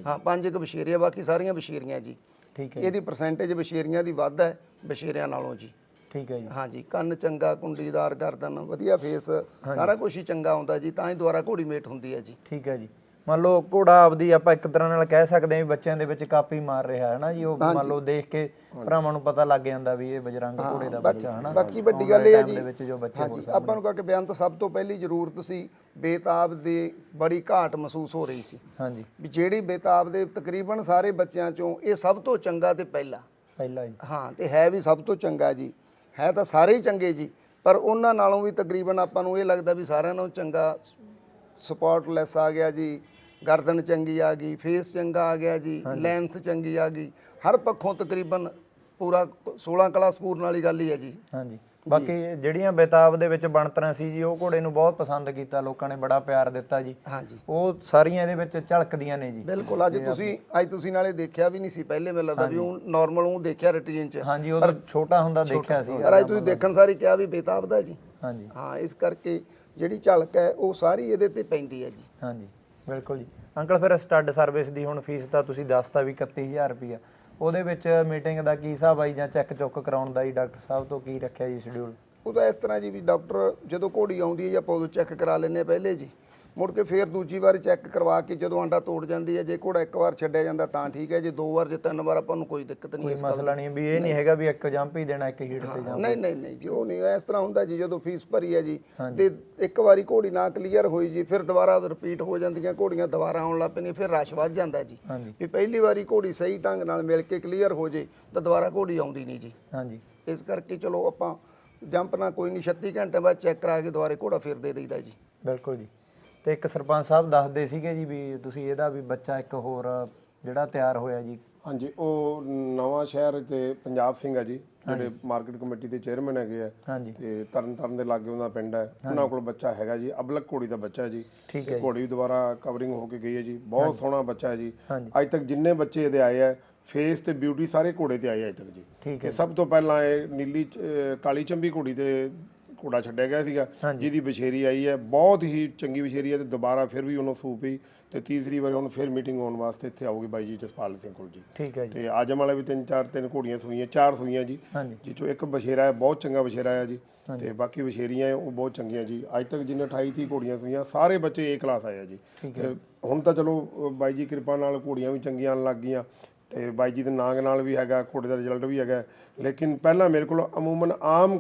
ਹਾਂ ਪੰਜ ਇੱਕ ਵਿਸ਼ੇਰੇ ਆ ਬਾਕੀ ਸਾਰੀਆਂ ਵਿਸ਼ੇਰੀਆਂ ਜੀ। ਠੀਕ ਹੈ ਇਹਦੀ ਪਰਸੈਂਟੇਜ ਵਿਸ਼ੇਰੀਆਂ ਦੀ ਵੱਧ ਹੈ ਵਿਸ਼ੇਰਿਆਂ ਨਾਲੋਂ ਜੀ। ਠੀਕ ਹੈ ਜੀ। ਹਾਂਜੀ ਕੰਨ ਚੰਗਾ ਕੁੰਡੀਦਾਰ ਗਰਦਨ ਵਧੀਆ ਫੇਸ ਸਾਰਾ ਕੁਝ ਹੀ ਚੰਗਾ ਹੁੰਦਾ ਜੀ ਤਾਂ ਹੀ ਦੁਬਾਰਾ ਘੋੜੀ ਮੇਟ ਹੁੰਦੀ ਹੈ ਜੀ। ਠੀਕ ਹੈ ਜੀ। ਮੰਨ ਲਓ ਘੋੜਾ ਆਪਦੀ ਆਪਾਂ ਇੱਕ ਤਰ੍ਹਾਂ ਨਾਲ ਕਹਿ ਸਕਦੇ ਹਾਂ ਵੀ ਬੱਚਿਆਂ ਦੇ ਵਿੱਚ ਕਾਪੀ ਮਾਰ ਰਿਹਾ ਹੈ ਨਾ ਜੀ ਉਹ ਮੰਨ ਲਓ ਦੇਖ ਕੇ ਭਰਾਵਾਂ ਨੂੰ ਪਤਾ ਲੱਗ ਜਾਂਦਾ ਵੀ ਇਹ ਬਜਰੰਗ ਘੋੜੇ ਦਾ ਬੱਚਾ ਹੈ ਨਾ। ਬਾਕੀ ਵੱਡੀ ਗੱਲ ਇਹ ਹੈ ਜੀ। ਦੇ ਵਿੱਚ ਜੋ ਬੱਚੇ ਹਾਂਜੀ ਆਪਾਂ ਨੂੰ ਕਹਾਂ ਕਿ ਬਿਆਨ ਤਾਂ ਸਭ ਤੋਂ ਪਹਿਲੀ ਜ਼ਰੂਰਤ ਸੀ ਬੇਤਾਬ ਦੀ ਬੜੀ ਘਾਟ ਮਹਿਸੂਸ ਹੋ ਰਹੀ ਸੀ। ਹਾਂਜੀ। ਵੀ ਜਿਹੜੀ ਬੇਤਾਬ ਦੇ ਤਕਰੀਬਨ ਸਾਰੇ ਬੱਚਿਆਂ ਚੋਂ ਇਹ ਸਭ ਤੋਂ ਚੰਗਾ ਤੇ ਪਹਿਲਾ। ਪਹਿਲਾ ਜੀ। ਹਾਂ ਤੇ ਹੈ ਵੀ ਸਭ ਤੋਂ ਚੰਗਾ ਜੀ। ਹੈ ਤਾਂ ਸਾਰੇ ਹੀ ਚੰਗੇ ਜੀ ਪਰ ਉਹਨਾਂ ਨਾਲੋਂ ਵੀ ਤਕਰੀਬਨ ਆਪਾਂ ਨੂੰ ਇਹ ਲੱਗਦਾ ਵੀ ਸਾਰਿਆਂ ਨਾਲੋਂ ਚੰਗਾ ਸਪੌਟਲੈਸ ਆ ਗਿਆ ਜੀ ਗਰਦਨ ਚੰਗੀ ਆ ਗਈ ਫੇਸ ਚੰਗਾ ਆ ਗਿਆ ਜੀ ਲੈਂਥ ਚੰਗੀ ਆ ਗਈ ਹਰ ਪੱਖੋਂ ਤਕਰੀਬਨ ਪੂਰਾ 16 ਕਲਾਸ ਪੂਰਨ ਵਾਲੀ ਗੱਲ ਹੀ ਹੈ ਜੀ। ਹਾਂਜੀ। ਬਾਕੀ ਜਿਹੜੀਆਂ ਬੇਤਾਬ ਦੇ ਵਿੱਚ ਬਣਤਰਾਂ ਸੀ ਜੀ ਉਹ ਘੋੜੇ ਨੂੰ ਬਹੁਤ ਪਸੰਦ ਕੀਤਾ ਲੋਕਾਂ ਨੇ ਬੜਾ ਪਿਆਰ ਦਿੱਤਾ ਜੀ। ਹਾਂਜੀ। ਉਹ ਸਾਰੀਆਂ ਇਹਦੇ ਵਿੱਚ ਝਲਕਦੀਆਂ ਨੇ ਜੀ। ਬਿਲਕੁਲ ਅੱਜ ਤੁਸੀਂ ਅੱਜ ਤੁਸੀਂ ਨਾਲੇ ਦੇਖਿਆ ਵੀ ਨਹੀਂ ਸੀ ਪਹਿਲੇ ਮੈਨੂੰ ਲੱਗਦਾ ਵੀ ਉਹ ਨਾਰਮਲ ਉਹ ਦੇਖਿਆ ਰੂਟੀਨ ਚ। ਹਾਂਜੀ ਉਹ ਛੋਟਾ ਹੁੰਦਾ ਦੇਖਿਆ ਸੀ। ਪਰ ਅੱਜ ਤੁਸੀਂ ਦੇਖਣ ਸਾਰੀ ਕਿਹਾ ਵੀ ਬੇਤਾਬ ਦਾ ਜੀ। ਹਾਂਜੀ। ਹਾਂ ਇਸ ਕਰਕੇ ਜਿਹੜੀ ਝਲਕ ਹੈ ਉਹ ਸਾਰੀ ਇਹਦੇ ਤੇ ਪੈਂਦੀ ਹੈ ਜੀ। ਹਾਂਜੀ ਬਿਲਕੁਲ ਜੀ। ਅੰਕਲ ਫਿਰ ਸਟੱਡ ਸਰਵਿਸ ਦੀ ਹੁਣ ਫੀਸ ਤਾਂ ਤੁਸੀਂ ਦੱਸਤਾ ਵੀ 31000 ਰੁਪਇਆ ਉਹਦੇ ਵਿੱਚ ਮੀਟਿੰਗ ਦਾ ਕੀ ਹਿਸਾਬ ਆਈ ਜਾਂ ਚੈੱਕ ਚੁੱਕ ਕਰਾਉਣ ਦਾ ਜੀ ਡਾਕਟਰ ਸਾਹਿਬ ਤੋਂ ਕੀ ਰੱਖਿਆ ਜੀ ਸ਼ਡਿਊਲ ਉਹ ਤਾਂ ਇਸ ਤਰ੍ਹਾਂ ਜੀ ਵੀ ਡਾਕਟਰ ਜਦੋਂ ਘੋੜੀ ਆਉਂਦੀ ਹੈ ਜਾਂ ਆਪਾਂ ਉਦੋਂ ਚੈੱਕ ਕਰਾ ਲੈਂਦੇ ਹਾਂ ਪਹਿਲੇ ਜੀ ਮੁੜ ਕੇ ਫੇਰ ਦੂਜੀ ਵਾਰ ਚੈੱਕ ਕਰਵਾ ਕੇ ਜਦੋਂ ਆਂਡਾ ਤੋੜ ਜਾਂਦੀ ਹੈ ਜੇ ਘੋੜਾ ਇੱਕ ਵਾਰ ਛੱਡਿਆ ਜਾਂਦਾ ਤਾਂ ਠੀਕ ਹੈ ਜੇ ਦੋ ਵਾਰ ਜੇ ਤਿੰਨ ਵਾਰ ਆਪਾਂ ਨੂੰ ਕੋਈ ਦਿੱਕਤ ਨਹੀਂ ਇਸ ਗੱਲ ਮਸਲਾ ਨਹੀਂ ਵੀ ਇਹ ਨਹੀਂ ਹੈਗਾ ਵੀ ਇੱਕ ਜੰਪ ਹੀ ਦੇਣਾ ਇੱਕ ਹੀਟ ਤੇ ਜੰਪ। ਨਹੀਂ ਨਹੀਂ ਨਹੀਂ ਜੀ ਉਹ ਨਹੀਂ ਇਸ ਤਰ੍ਹਾਂ ਹੁੰਦਾ ਜੀ ਜਦੋਂ ਫੀਸ ਭਰੀ ਹੈ ਜੀ ਤੇ ਇੱਕ ਵਾਰੀ ਘੋੜੀ ਨਾ ਕਲੀਅਰ ਹੋਈ ਜੀ ਫਿਰ ਦੁਬਾਰਾ ਰਿਪੀਟ ਹੋ ਜਾਂਦੀਆਂ ਘੋੜੀਆਂ ਦੁਬਾਰਾ ਆਉਣ ਲੱਗ ਪੈਂਦੀਆਂ ਫਿਰ ਰਸ਼ ਵੱਧ ਜਾਂਦਾ ਜੀ। ਵੀ ਪਹਿਲੀ ਵਾਰੀ ਘੋੜੀ ਸਹੀ ਢੰਗ ਨਾਲ ਮਿਲ ਕੇ ਕਲੀਅਰ ਹੋ ਜੇ ਤਾਂ ਦੁਬਾਰਾ ਘੋੜੀ ਆਉਂਦੀ ਨਹੀਂ ਜੀ। ਹਾਂਜੀ। ਇਸ ਕਰਕੇ ਚਲੋ ਆਪਾਂ ਜੰਪ ਨਾ ਕੋਈ ਨਹੀਂ 36 ਘੰਟੇ ਬਾਅਦ ਚੈੱਕ ਕਰਾ ਕੇ ਦੁਬਾਰੇ ਘੋੜਾ ਫਿਰ ਦੇ ਦਈਦਾ ਜੀ। ਬਿਲਕੁਲ ਜੀ। ਤੇ ਇੱਕ ਸਰਪੰਚ ਸਾਹਿਬ ਦੱਸਦੇ ਸੀਗੇ ਜੀ ਵੀ ਤੁਸੀਂ ਇਹਦਾ ਵੀ ਬੱਚਾ ਇੱਕ ਹੋਰ ਜਿਹੜਾ ਤਿਆਰ ਹੋਇਆ ਜੀ। ਹਾਂਜੀ ਉਹ ਨਵਾਂ ਸ਼ਹਿਰ ਤੇ ਪੰਜਾਬ ਸਿੰਘ ਆ ਜੀ ਜਿਹੜੇ ਮਾਰਕੀਟ ਕਮੇਟੀ ਦੇ ਚੇਅਰਮੈਨ ਹੈਗੇ ਆ। ਤੇ ਤਰਨ ਤਾਰਨ ਦੇ ਲਾਗੇ ਉਹਨਾਂ ਪਿੰਡ ਹੈ। ਉਹਨਾਂ ਕੋਲ ਬੱਚਾ ਹੈਗਾ ਜੀ ਅਬਲਕ ਘੋੜੀ ਦਾ ਬੱਚਾ ਜੀ। ਤੇ ਘੋੜੀ ਦੁਬਾਰਾ ਕਵਰਿੰਗ ਹੋ ਕੇ ਗਈ ਹੈ ਜੀ। ਬਹੁਤ ਸੋਹਣਾ ਬੱਚਾ ਹੈ ਜੀ। ਅੱਜ ਤੱਕ ਜਿੰਨੇ ਬੱਚੇ ਇਹਦੇ ਆਏ ਆ ਫੇਸ ਤੇ ਬਿਊਟੀ ਸਾਰੇ ਘੋੜੇ ਤੇ ਆਏ ਅੱਜ ਤੱਕ ਜੀ। ਤੇ ਸਭ ਤੋਂ ਪਹਿਲਾਂ ਇਹ ਨੀਲੀ ਕਾਲੀ ਚੰਬੀ ਘੋੜੀ ਤੇ ਘੋੜਾ ਛੱਡਿਆ ਗਿਆ ਸੀਗਾ ਜਿਹਦੀ ਬਛੇਰੀ ਆਈ ਹੈ ਬਹੁਤ ਹੀ ਚੰਗੀ ਬਛੇਰੀ ਹੈ ਤੇ ਦੁਬਾਰਾ ਫਿਰ ਵੀ ਉਹਨੂੰ ਸੂਪ ਪਈ ਤੇ ਤੀਸਰੀ ਵਾਰ ਹੁਣ ਫਿਰ ਮੀਟਿੰਗ ਹੋਣ ਵਾਸਤੇ ਇੱਥੇ ਆਉਗੀ ਬਾਈ ਜੀ ਜਸਪਾਲ ਸਿੰਘ ਕੋਲ ਜੀ। ਠੀਕ ਹੈ ਜੀ। ਤੇ ਆਜਮ ਵਾਲੇ ਵੀ ਤਿੰਨ ਚਾਰ ਤਿੰਨ ਘੋੜੀਆਂ ਸੂਈਆਂ ਚਾਰ ਸੂਈਆਂ ਜੀ ਹਾਂਜੀ। ਜਿਹ ਚੋਂ ਇੱਕ ਬਸ਼ੇਰਾ ਹੈ ਬਹੁਤ ਚੰਗਾ ਬਸ਼ੇਰਾ ਹੈ ਜੀ ਤੇ ਬਾਕੀ ਬਸ਼ੇਰੀਆਂ ਹੈ, ਉਹ ਬਹੁਤ ਚੰਗੀਆਂ ਜੀ। ਅੱਜ ਤੱਕ ਜਿੰਨੇ 28 30 ਘੋੜੀਆਂ ਸੂਈਆਂ ਸਾਰੇ ਬੱਚੇ ਏ ਕਲਾਸ ਆਏ ਆ ਜੀ। ਹੁਣ ਤਾਂ ਚਲੋ ਬਾਈ ਜੀ ਕਿਰਪਾ ਨਾਲ ਘੋੜੀਆਂ ਵੀ ਚੰਗੀਆਂ ਆਉਣ ਲੱਗ ਗਈਆਂ ਤੇ ਬਾਈ ਜੀ ਦੇ ਨਾਂਗ ਨਾਲ ਵੀ ਹੈਗਾ ਘੋੜੇ ਦਾ ਰਿਜ਼ਲਟ ਵੀ ਹੈਗਾ। ਲੇਕਿਨ ਪਹਿਲਾਂ ਮੇਰੇ ਕੋਲ ਅਮੂਮਨ ਆਮ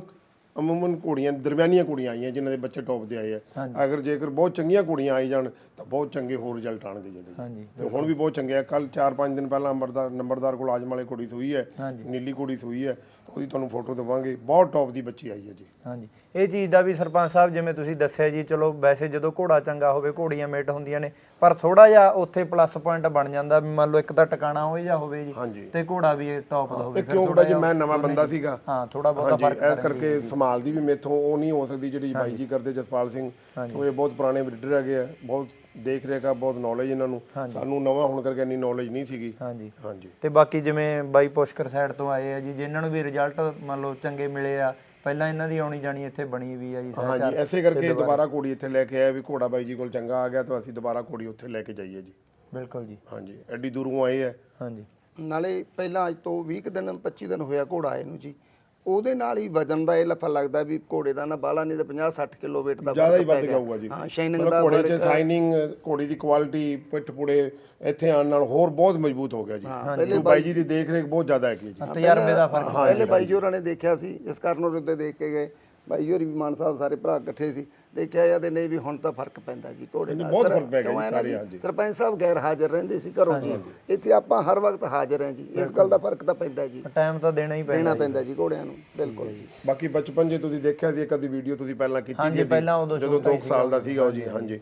ਅਮੂਮਨ ਘੋੜੀਆਂ ਦਰਮਿਆਨੀਆਂ ਘੋੜੀਆਂ ਆਈਆਂ ਜਿਨ੍ਹਾਂ ਦੇ ਬੱਚੇ ਟੌਪ ਦੇ ਆਏ ਆ। ਅਗਰ ਜੇਕਰ ਬਹੁਤ ਚੰਗੀਆਂ ਘੋੜੀਆਂ ਆਈ ਜਾਣ ਤਾਂ ਬਹੁਤ ਚੰਗੇ ਹੋਰ ਰਿਜ਼ਲਟ ਆਣਗੇ ਜੀ। ਹਾਂਜੀ ਤੇ ਹੁਣ ਵੀ ਬਹੁਤ ਚੰਗੇ ਆ। ਕੱਲ 4-5 ਦਿਨ ਪਹਿਲਾਂ ਅੰਬਰਦਾਰ ਨੰਬਰਦਾਰ ਕੋਲ ਆਜਮ ਵਾਲੇ ਘੋੜੀ ਸੂਈ ਹੈ। ਨੀਲੀ ਘੋੜੀ ਸੂਈ ਹੈ। ਉਹਦੀ ਤੁਹਾਨੂੰ ਫੋਟੋ ਦੇਵਾਂਗੇ। ਬਹੁਤ ਟੌਪ ਦੀ ਬੱਚੀ ਆਈ ਹੈ ਜੀ। ਹਾਂਜੀ। ਇਹ ਚੀਜ਼ ਦਾ ਵੀ ਸਰਪੰਚ ਸਾਹਿਬ ਜਿਵੇਂ ਤੁਸੀਂ ਦੱਸਿਆ ਜੀ ਚਲੋ ਵੈਸੇ ਜਦੋਂ ਘੋੜਾ ਚੰਗਾ ਹੋਵੇ ਘੋੜੀਆਂ ਮੇਟ ਹੁੰਦੀਆਂ ਨੇ ਪਰ ਥੋੜਾ ਜਿਹਾ ਉੱਥੇ ਪਲੱਸ ਪੁਆਇੰਟ ਬਣ ਜਾਂਦਾ ਵੀ ਮੰਨ ਲਓ ਇੱਕ ਤਾਂ ਟਿਕਾਣਾ ਹੋਏ ਜਾਂ ਹੋਵੇ ਜੀ ਤੇ ਘੋੜਾ ਵੀ ਟੌਪ ਦਾ ਹੋਵੇ। ਕਿਉਂ ਜੀ ਮੈਂ ਨਵਾਂ ਬੰਦਾ ਸੀਗਾ। ਹਾਂ ਥੋੜਾ ਬਹੁਤਾ ਇਸ ਕਰਕੇ ਸੰਭਾਲ ਦੀ ਵੀ ਮੇਥੋਂ ਉਹ ਨਹੀਂ ਹੋ ਸਕਦੀ ਜਿਹੜੀ ਬਾਈ ਜੀ ਕਰਦੇ ਜਸਪਾਲ ਸਿੰਘ। ਉਹ ਇਹ ਬਹੁਤ ਪੁਰਾਣੇ ਬਰੀਡਰ ਹੈਗੇ ਆ ਬਹੁਤ ਦੇਖ ਰੇਖ ਬਹੁਤ ਨੌਲੇਜ ਇਹਨਾਂ ਨੂੰ। ਸਾਨੂੰ ਨਵਾਂ ਹੋਣ ਕਰਕੇ ਇੰਨੀ ਨੌਲੇਜ ਨਹੀਂ ਸੀਗੀ। ਹਾਂਜੀ। ਹਾਂਜੀ। ਤੇ ਬਾਕੀ ਜਿਵੇਂ ਬਾਈ ਪੁਸ਼ਕਰ ਸਾਈਡ ਤੋਂ ਆਏ ਆ ਜੀ ਜਿਨ੍ਹਾਂ ਨੂੰ ਵੀ ਰਿਜ਼ਲਟ ਮੰਨ ਲਓ ਚੰਗੇ ਮਿਲੇ ਆ ਪਹਿਲਾਂ ਇਹਨਾਂ ਦੀ ਆਉਣੀ ਜਾਣੀ ਇੱਥੇ ਬਣੀ ਵੀ ਆ ਜੀ। ਹਾਂਜੀ ਐਸੇ ਕਰਕੇ ਦੁਬਾਰਾ ਘੋੜੀ ਇੱਥੇ ਲੈ ਕੇ ਆਏ ਵੀ ਘੋੜਾ ਬਾਈ ਜੀ ਕੋਲ ਚੰਗਾ ਆ ਗਿਆ ਤਾਂ ਅਸੀਂ ਦੁਬਾਰਾ ਘੋੜੀ ਉੱਥੇ ਲੈ ਕੇ ਜਾਈਏ ਜੀ। ਬਿਲਕੁਲ ਜੀ। ਹਾਂਜੀ ਐਡੀ ਦੂਰੋਂ ਆਏ ਆ। ਹਾਂਜੀ। ਨਾਲੇ ਪਹਿਲਾਂ ਅੱਜ ਤੋਂ 20 ਕੁ ਦਿਨ 25 ਦਿਨ ਹੋਇਆ ਘੋੜਾ ਆਏ ਨੂੰ ਜੀ। ਉਹਦੇ ਨਾਲ ਹੀ ਵਜਨ ਦਾ ਇਹ ਲਫਾ ਲੱਗਦਾ ਵੀ ਘੋੜੇ ਦਾ ਨਾ ਬਾਲਾ ਨਹੀਂ ਤਾਂ 50 60 ਕਿਲੋ weight ਦਾ ਜ਼ਿਆਦਾ ਹੀ ਵੱਧ ਪੈ ਗਿਆ। ਜਾਊਗਾ ਜੀ। ਹਾਂ ਸ਼ਾਈਨਿੰਗ ਦਾ ਘੋੜੇ 'ਚ ਸਾਈਨਿੰਗ ਘੋੜੀ ਦੀ ਕੁਆਲਿਟੀ ਪਿੱਠ ਪੁੜੇ ਇੱਥੇ ਆਉਣ ਨਾਲ ਹੋਰ ਬਹੁਤ ਮਜ਼ਬੂਤ ਹੋ ਗਿਆ ਜੀ। ਪਹਿਲੇ ਬਾਈ ਜੀ ਦੀ ਦੇਖ ਰੇਖ ਬਹੁਤ ਜ਼ਿਆਦਾ ਹੈਗੀ ਹੈ ਜੀ। ਤਜਰਬੇ ਦਾ ਫ਼ਰਕ ਪਹਿਲੇ ਬਾਈ ਜੀ ਹੋਰਾਂ ਨੇ ਦੇਖਿਆ ਸੀ ਇਸ ਕਾਰਨ ਉਹ ਉੱਤੇ ਦੇਖ ਕੇ ਗਏ। ਬਾਈ ਹੋਰੀ ਵੀ ਮਾਨ ਸਾਹਿਬ ਸਾਰੇ ਭਰਾ ਇਕੱਠੇ ਸੀ। ਦੇਖਿਆ ਜਾਂਦੇ ਨਹੀਂ ਵੀ ਹੁਣ ਤਾਂ ਫ਼ਰਕ ਪੈਂਦਾ ਜੀ ਘੋੜੇ ਦਾ। ਬਹੁਤ ਫ਼ਰਕ ਪੈ ਗਿਆ ਜੀ। ਸਰਪੰਚ ਸਾਹਿਬ ਗੈਰ ਹਾਜ਼ਰ ਰਹਿੰਦੇ ਸੀ ਘਰੋਂ। ਜੀ ਇੱਥੇ ਆਪਾਂ ਹਰ ਵਕਤ ਹਾਜ਼ਰ ਹਾਂ ਜੀ। ਇਸ ਗੱਲ ਦਾ ਫ਼ਰਕ ਤਾਂ ਪੈਂਦਾ ਜੀ। ਟਾਈਮ ਤਾਂ ਦੇਣਾ ਹੀ ਪੈਣਾ ਦੇਣਾ ਪੈਂਦਾ ਜੀ ਘੋੜਿਆਂ ਨੂੰ ਬਿਲਕੁਲ ਜੀ। ਬਾਕੀ ਬਚਪਨ ਜੇ ਤੁਸੀਂ ਦੇਖਿਆ ਸੀ ਇੱਕ ਅੱਧੀ ਵੀਡੀਓ ਤੁਸੀਂ ਪਹਿਲਾਂ ਕੀਤੀ ਸੀ ਇਹਦੀ, ਪਹਿਲਾਂ ਉਦੋਂ ਜਦੋਂ ਛੋਟਾ 2 ਸਾਲ ਦਾ ਸੀਗਾ ਉਹ ਜੀ ਹਾਂਜੀ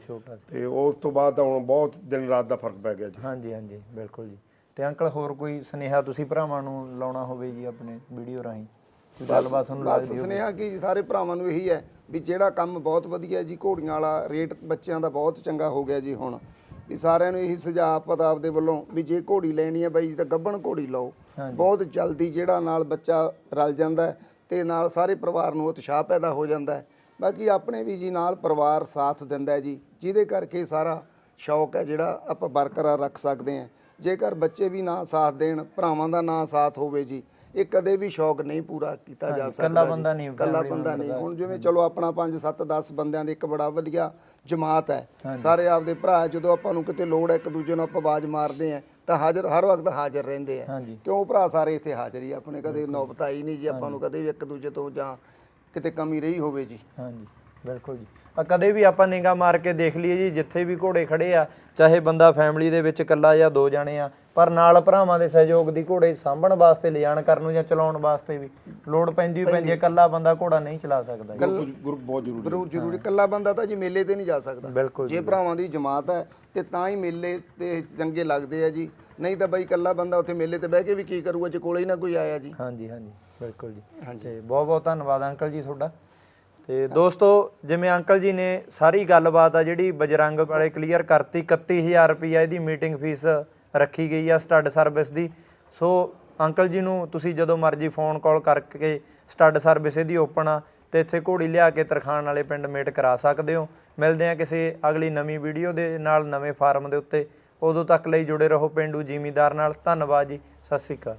ਤੇ ਉਸ ਤੋਂ ਬਾਅਦ ਤਾਂ ਹੁਣ ਬਹੁਤ ਦਿਨ ਰਾਤ ਦਾ ਫ਼ਰਕ ਪੈ ਗਿਆ ਜੀ। ਹਾਂਜੀ ਹਾਂਜੀ ਬਿਲਕੁਲ ਜੀ। ਤੇ ਅੰਕਲ ਹੋਰ ਕੋਈ ਸੁਨੇਹਾ ਤੁਸੀਂ ਭਰਾਵਾਂ ਨੂੰ ਲਾਉਣਾ ਹੋਵੇ ਜੀ ਆਪਣੇ ਵੀਡੀਓ ਰਾਹੀਂ? ਗੱਲਬਾਤ ਤੁਹਾਨੂੰ ਲੱਗਦੀ ਸੁਨੇਹਾ ਕਿ ਸਾਰੇ ਭਰਾਵਾਂ ਨੂੰ ਇਹੀ ਹੈ ਵੀ ਜਿਹੜਾ ਕੰਮ ਬਹੁਤ ਵਧੀਆ ਜੀ ਘੋੜੀਆਂ ਵਾਲਾ ਰੇਟ ਬੱਚਿਆਂ ਦਾ ਬਹੁਤ ਚੰਗਾ ਹੋ ਗਿਆ ਜੀ ਹੁਣ। ਵੀ ਸਾਰਿਆਂ ਨੂੰ ਇਹੀ ਸੁਝਾਅ ਪਤਾ ਆਪਦੇ ਵੱਲੋਂ ਵੀ ਜੇ ਘੋੜੀ ਲੈਣੀ ਹੈ ਬਾਈ ਤਾਂ ਗੱਭਣ ਘੋੜੀ ਲਓ। ਬਹੁਤ ਜਲਦੀ ਜਿਹੜਾ ਨਾਲ ਬੱਚਾ ਰਲ ਜਾਂਦਾ ਤੇ ਨਾਲ ਸਾਰੇ ਪਰਿਵਾਰ ਨੂੰ ਉਤਸ਼ਾਹ ਪੈਦਾ ਹੋ ਜਾਂਦਾ ਬਾਕੀ ਆਪਣੇ ਵੀ ਜੀ ਨਾਲ ਪਰਿਵਾਰ ਸਾਥ ਦਿੰਦਾ ਜੀ ਜਿਹਦੇ ਕਰਕੇ ਸਾਰਾ ਸ਼ੌਕ ਹੈ ਜਿਹੜਾ ਆਪਾਂ ਬਰਕਰਾਰ ਰੱਖ ਸਕਦੇ ਹਾਂ। ਜੇਕਰ ਬੱਚੇ ਵੀ ਨਾ ਸਾਥ ਦੇਣ ਭਰਾਵਾਂ ਦਾ ਨਾ ਸਾਥ ਹੋਵੇ ਜੀ ਇਹ ਕਦੇ ਵੀ ਸ਼ੌਕ ਨਹੀਂ ਪੂਰਾ ਕੀਤਾ ਜਾ ਸਕਦਾ ਇਕੱਲਾ ਜੀ। ਬੰਦਾ ਨਹੀਂ, family ਬੰਦਾ ਨਹੀਂ। ਹੁਣ ਜਿਵੇਂ ਚਲੋ ਆਪਣਾ 5 7 10 ਬੰਦਿਆਂ ਦੇ ਇੱਕ ਬੜਾ ਵਧੀਆ ਜਮਾਤ ਹੈ। ਸਾਰੇ ਆਪਦੇ ਭਰਾ ਜਦੋਂ ਆਪਾਂ ਨੂੰ ਕਿਤੇ ਲੋੜ ਹੈ ਇੱਕ ਦੂਜੇ ਨੂੰ ਆਪਾਂ ਆਵਾਜ਼ ਮਾਰਦੇ ਆ ਤਾਂ ਹਾਜ਼ਰ ਹਰ ਵਕਤ ਹਾਜ਼ਰ ਰਹਿੰਦੇ ਆ। ਕਿਉਂ ਭਰਾ ਸਾਰੇ ਇੱਥੇ ਹਾਜ਼ਰ ਹੀ ਆਪਣੇ ਕਦੇ ਨੌਬਤ ਆਈ ਨਹੀਂ ਜੀ ਆਪਾਂ ਨੂੰ ਕਦੇ ਵੀ ਇੱਕ ਦੂਜੇ ਤੋਂ ਜਾਂ ਕਿਤੇ ਕਮੀ ਰਹੀ ਹੋਵੇ ਜੀ। ਹਾਂਜੀ ਬਿਲਕੁਲ ਜੀ। ਆ ਕਦੇ ਵੀ ਆਪਾਂ ਨਿਗਾ ਮਾਰ ਕੇ ਦੇਖ ਲਈਏ ਜੀ ਜਿੱਥੇ ਵੀ ਘੋੜੇ ਖੜੇ ਆ ਚਾਹੇ ਬੰਦਾ ਫੈਮਿਲੀ ਦੇ ਵਿੱਚ ਇਕੱਲਾ ਜਾਂ ਦੋ ਜਾਣੇ ਆ ਪਰ ਨਾਲ ਭਰਾਵਾਂ ਦੇ ਸਹਿਯੋਗ ਦੀ ਘੋੜੇ ਸਾਂਭਣ ਵਾਸਤੇ ਲਿਜਾਣ ਕਰਨ ਨੂੰ ਜਾਂ ਚਲਾਉਣ ਵਾਸਤੇ ਵੀ ਲੋੜ ਪੈਂਦੀ ਵੀ ਪੈਂਦੀ ਹੈ ਇਕੱਲਾ ਬੰਦਾ ਘੋੜਾ ਨਹੀਂ ਚਲਾ ਸਕਦਾ ਗਰੁੱਪ ਬਹੁਤ ਜ਼ਰੂਰੀ ਜ਼ਰੂਰ ਜ਼ਰੂਰੀ ਇਕੱਲਾ ਬੰਦਾ ਤਾਂ ਜੀ ਮੇਲੇ ਤੇ ਨਹੀਂ ਜਾ ਸਕਦਾ। ਬਿਲਕੁਲ ਜੇ ਭਰਾਵਾਂ ਦੀ ਜਮਾਤ ਹੈ ਤੇ ਤਾਂ ਹੀ ਮੇਲੇ ਤੇ ਚੰਗੇ ਲੱਗਦੇ ਆ ਜੀ। ਨਹੀਂ ਤਾਂ ਬਈ ਇਕੱਲਾ ਬੰਦਾ ਉੱਥੇ ਮੇਲੇ ਤੇ ਬਹਿ ਕੇ ਵੀ ਕੀ ਕਰੂਗਾ ਜੇ ਕੋਲੇ ਹੀ ਨਾ ਕੋਈ ਆਇਆ ਜੀ। ਹਾਂਜੀ ਹਾਂਜੀ ਬਿਲਕੁਲ ਜੀ। ਹਾਂਜੀ। ਤੇ ਬਹੁਤ ਬਹੁਤ ਧੰਨਵਾਦ ਅੰਕਲ ਜੀ ਤੁਹਾਡਾ। ਤੇ ਦੋਸਤੋ, ਜਿਵੇਂ ਅੰਕਲ ਜੀ ਨੇ ਸਾਰੀ ਗੱਲਬਾਤ ਆ ਜਿਹੜੀ ਬਜਰੰਗ ਵਾਲੇ ਕਲੀਅਰ ਕਰਤੀ 31000 ਰੁਪਈਆ ਇਹਦੀ ਮੀਟਿੰਗ ਫੀਸ ਰੱਖੀ ਗਈ ਆ ਸਟੱਡ ਸਰਵਿਸ ਦੀ। ਸੋ ਅੰਕਲ ਜੀ ਨੂੰ ਤੁਸੀਂ ਜਦੋਂ ਮਰਜ਼ੀ ਫੋਨ ਕਾਲ ਕਰਕੇ ਸਟੱਡ ਸਰਵਿਸ ਇਹਦੀ ਓਪਨ ਆ ਤੇ ਇੱਥੇ ਘੋੜੀ ਲਿਆ ਕੇ ਤਰਖਾਣ ਵਾਲੇ ਪਿੰਡ ਮੇਟ ਕਰਾ ਸਕਦੇ ਹੋ। ਮਿਲਦੇ ਆ ਕਿਸੇ ਅਗਲੀ ਨਵੀਂ ਵੀਡੀਓ ਦੇ ਨਾਲ ਨਵੇਂ ਫਾਰਮ ਦੇ ਉੱਤੇ। ਉਦੋਂ ਤੱਕ ਲਈ ਜੁੜੇ ਰਹੋ ਪਿੰਡੂ ਜ਼ਿਮੀਦਾਰ ਨਾਲ। ਧੰਨਵਾਦ ਜੀ। ਸਤਿ ਸ਼੍ਰੀ ਅਕਾਲ।